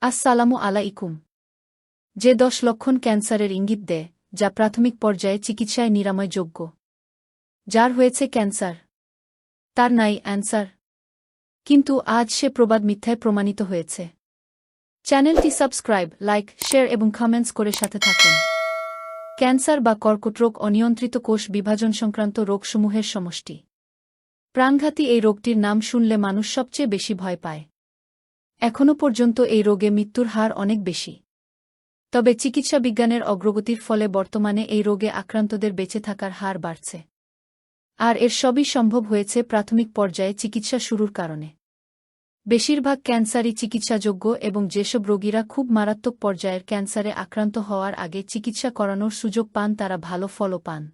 আসসালামু আলাইকুম। যে দশ লক্ষণ ক্যান্সারের ইঙ্গিত দেয়, যা প্রাথমিক পর্যায়ে চিকিৎসায় নিরাময়যোগ্য। যার হয়েছে ক্যান্সার। তার নাই অ্যান্সার। কিন্তু আজ সে প্রবাদ মিথ্যায় প্রমাণিত হয়েছে। চ্যানেলটি সাবস্ক্রাইব, লাইক, শেয়ার এবং কমেন্টস করে সাথে থাকুন। ক্যান্সার বা কর্কট রোগ অনিয়ন্ত্রিত কোষ বিভাজন সংক্রান্ত রোগসমূহের সমষ্টি। প্রাণঘাতী এই রোগটির নাম শুনলে মানুষ সবচেয়ে বেশি ভয় পায়। এখনও পর্যন্ত এই রোগে মৃত্যুর হার অনেক বেশি। তবে চিকিৎসা বিজ্ঞানের অগ্রগতির ফলে বর্তমানে এই রোগে আক্রান্তদের বেঁচে থাকার হার বাড়ছে। আর এর সবই সম্ভব হয়েছে প্রাথমিক পর্যায়ে চিকিৎসা শুরুর কারণে। বেশিরভাগ ক্যান্সারই চিকিৎসাযোগ্য এবং যেসব রোগীরা খুব মারাত্মক পর্যায়ের ক্যান্সারে আক্রান্ত হওয়ার আগে চিকিৎসা করানোর সুযোগ পান তারা ভালো ফলও পান।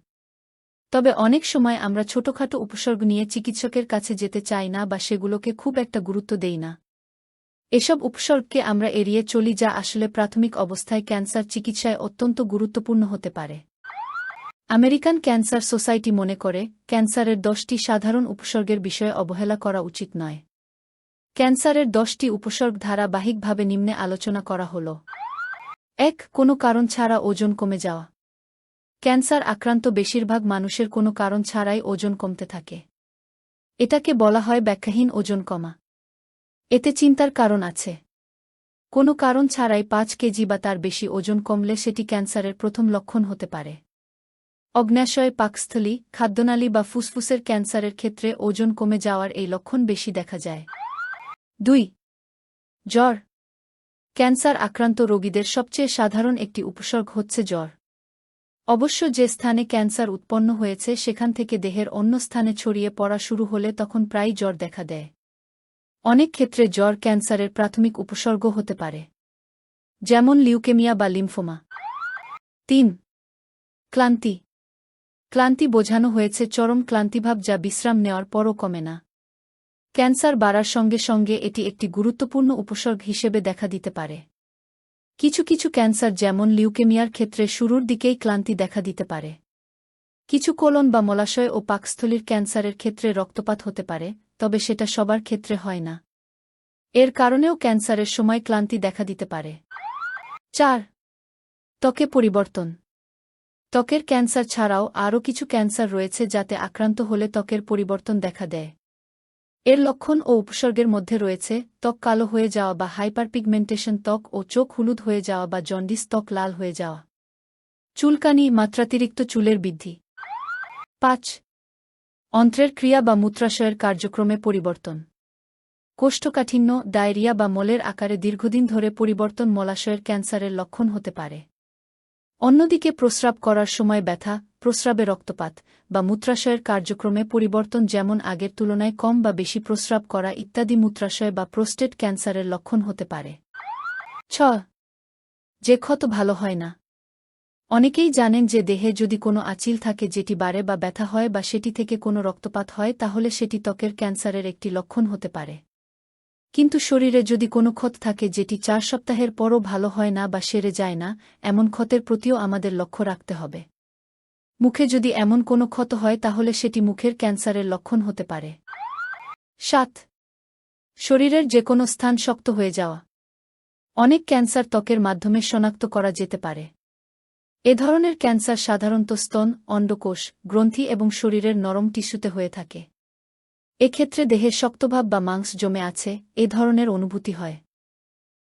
তবে অনেক সময় আমরা ছোটখাটো উপসর্গ নিয়ে চিকিৎসকের কাছে যেতে চাই না বা সেগুলোকে খুব একটা গুরুত্ব দেই না। এসব উপসর্গকে আমরা এড়িয়ে চলি যা আসলে প্রাথমিক অবস্থায় ক্যান্সার চিকিৎসায় অত্যন্ত গুরুত্বপূর্ণ হতে পারে। আমেরিকান ক্যান্সার সোসাইটি মনে করে, ক্যান্সারের দশটি সাধারণ উপসর্গের বিষয়ে অবহেলা করা উচিত নয়। ক্যান্সারের দশটি উপসর্গ ধারাবাহিকভাবে নিম্নে আলোচনা করা হল। এক, কোনো কারণ ছাড়া ওজন কমে যাওয়া। ক্যান্সার আক্রান্ত বেশিরভাগ মানুষের কোনো কারণ ছাড়াই ওজন কমতে থাকে। এটাকে বলা হয় ব্যাখ্যাহীন ওজন কমা। এতে চিন্তার কারণ আছে। কোনো কারণ ছাড়াই পাঁচ কেজি বা তার বেশি ওজন কমলে সেটি ক্যান্সারের প্রথম লক্ষণ হতে পারে। অগ্ন্যাশয়, পাকস্থলী, খাদ্যনালী বা ফুসফুসের ক্যান্সারের ক্ষেত্রে ওজন কমে যাওয়ার এই লক্ষণ বেশি দেখা যায়। দুই, জ্বর। ক্যান্সার আক্রান্ত রোগীদের সবচেয়ে সাধারণ একটি উপসর্গ হচ্ছে জ্বর। অবশ্য যে স্থানে ক্যান্সার উৎপন্ন হয়েছে সেখান থেকে দেহের অন্য স্থানে ছড়িয়ে পড়া শুরু হলে তখন প্রায় জ্বর দেখা দেয়। অনেক ক্ষেত্রে জ্বর, ক্যান্সারের প্রাথমিক উপসর্গ হতে পারে। যেমন লিউকেমিয়া বা লিম্ফোমা। তিন, ক্লান্তি। ক্লান্তি বোঝানো হয়েছে চরম ক্লান্তিভাব যা বিশ্রাম নেওয়ার পরও কমে না। ক্যান্সার বাড়ার সঙ্গে সঙ্গে এটি একটি গুরুত্বপূর্ণ উপসর্গ হিসেবে দেখা দিতে পারে। কিছু কিছু ক্যান্সার যেমন লিউকেমিয়ার ক্ষেত্রে শুরুর দিকেই ক্লান্তি দেখা দিতে পারে। কিছু কোলন বা মলাশয় ও পাকস্থলীর ক্যান্সারের ক্ষেত্রে রক্তপাত হতে পারে তবে সেটা সবার ক্ষেত্রে হয় না। এর কারণেও ক্যান্সারের সময় ক্লান্তি দেখা দিতে পারে। চার, ত্বকে পরিবর্তন। ত্বকের ক্যান্সার ছাড়াও আরও কিছু ক্যান্সার রয়েছে যাতে আক্রান্ত হলে ত্বকের পরিবর্তন দেখা দেয়। এর লক্ষণ ও উপসর্গের মধ্যে রয়েছে ত্বক কালো হয়ে যাওয়া বা হাইপারপিগমেন্টেশন ত্বক ও চোখ হলুদ হয়ে যাওয়া বা জন্ডিস ত্বক লাল হয়ে যাওয়া। চুলকানি, মাত্রাতিরিক্ত চুলের বৃদ্ধি। পাঁচ অন্ত্রের ক্রিয়া বা মূত্রাশয়ের কার্যক্রমে পরিবর্তন। কোষ্ঠকাঠিন্য, ডায়রিয়া বা মলের আকারে দীর্ঘদিন ধরে পরিবর্তন মলাশয়ের ক্যান্সারের লক্ষণ হতে পারে। অন্যদিকে প্রস্রাব করার সময় ব্যথা, প্রস্রাবে রক্তপাত বা মূত্রাশয়ের কার্যক্রমে পরিবর্তন যেমন আগের তুলনায় কম বা বেশি প্রস্রাব করা ইত্যাদি মূত্রাশয় বা প্রোস্টেট ক্যান্সারের লক্ষণ হতে পারে। ছ, যে ক্ষত ভালো হয় না। অনেকেই জানেন যে দেহে যদি কোনো আচিল থাকে যেটি বাড়ে বা ব্যথা হয় বা সেটি থেকে কোনো রক্তপাত হয়, তাহলে সেটি ত্বকের ক্যান্সারের একটি লক্ষণ হতে পারে। কিন্তু শরীরে যদি কোনো ক্ষত থাকে যেটি চার সপ্তাহের পরও ভালো হয় না বা সেরে যায় না, এমন ক্ষতের প্রতিও আমাদের লক্ষ্য রাখতে হবে। মুখে যদি এমন কোনো ক্ষত হয়, তাহলে সেটি মুখের ক্যান্সারের লক্ষণ হতে পারে। সাত, শরীরের যে কোনো স্থান শক্ত হয়ে যাওয়া। অনেক ক্যান্সার ত্বকের মাধ্যমে শনাক্ত করা যেতে পারে। এ ধরনের ক্যান্সার সাধারণত স্তন, অন্ডকোষ, গ্রন্থি এবং শরীরের নরম টিস্যুতে হয়ে থাকে। এক্ষেত্রে দেহের শক্তভাব বা মাংস জমে আছে, এ ধরনের অনুভূতি হয়।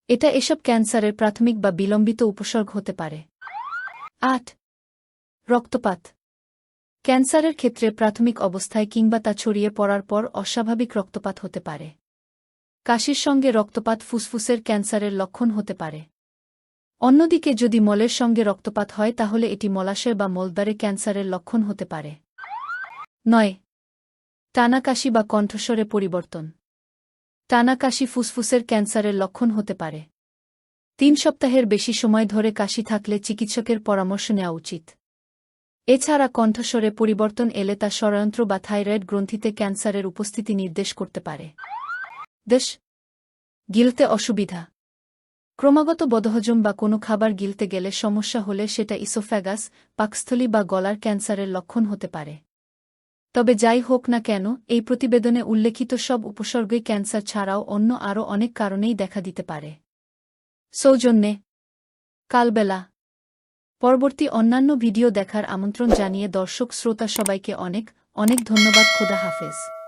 এটা এসব ক্যান্সারের প্রাথমিক বা বিলম্বিত উপসর্গ হতে পারে। আট। রক্তপাত। ক্যান্সারের ক্ষেত্রে প্রাথমিক অবস্থায় কিংবা তা ছড়িয়ে পড়ার পর অস্বাভাবিক রক্তপাত হতে পারে। কাশির সঙ্গে রক্তপাত ফুসফুসের ক্যান্সারের লক্ষণ হতে পারে। অন্যদিকে যদি মলের সঙ্গে রক্তপাত হয়, তাহলে এটি মলাশয় বা মলদ্বারে ক্যান্সারের লক্ষণ হতে পারে। নয়। টানাকাশি বা কণ্ঠস্বরে পরিবর্তন। টানাকাশি ফুসফুসের ক্যান্সারের লক্ষণ হতে পারে। তিন সপ্তাহের বেশি সময় ধরে কাশি থাকলে চিকিৎসকের পরামর্শ নেওয়া উচিত। এছাড়া কণ্ঠস্বরে পরিবর্তন এলে তা ষড়যন্ত্র বা থাইরয়েড গ্রন্থিতে ক্যান্সারের উপস্থিতি নির্দেশ করতে পারে। দেশ। গিলতে অসুবিধা। ক্রমাগত বদহজম বা কোনো খাবার গিলতে গেলে সমস্যা হলে সেটা ইসোফ্যাগাস, পাকস্থলী বা গলার ক্যান্সারের লক্ষণ হতে পারে। তবে যাই হোক না কেন, এই প্রতিবেদনে উল্লেখিত সব উপসর্গই ক্যান্সার ছাড়াও অন্য আরও অনেক কারণেই দেখা দিতে পারে। সৌজন্যে, কালবেলা। পরবর্তী অন্যান্য ভিডিও দেখার আমন্ত্রণ জানিয়ে দর্শক, শ্রোতা সবাইকে অনেক অনেক ধন্যবাদ, খোদা হাফেজ।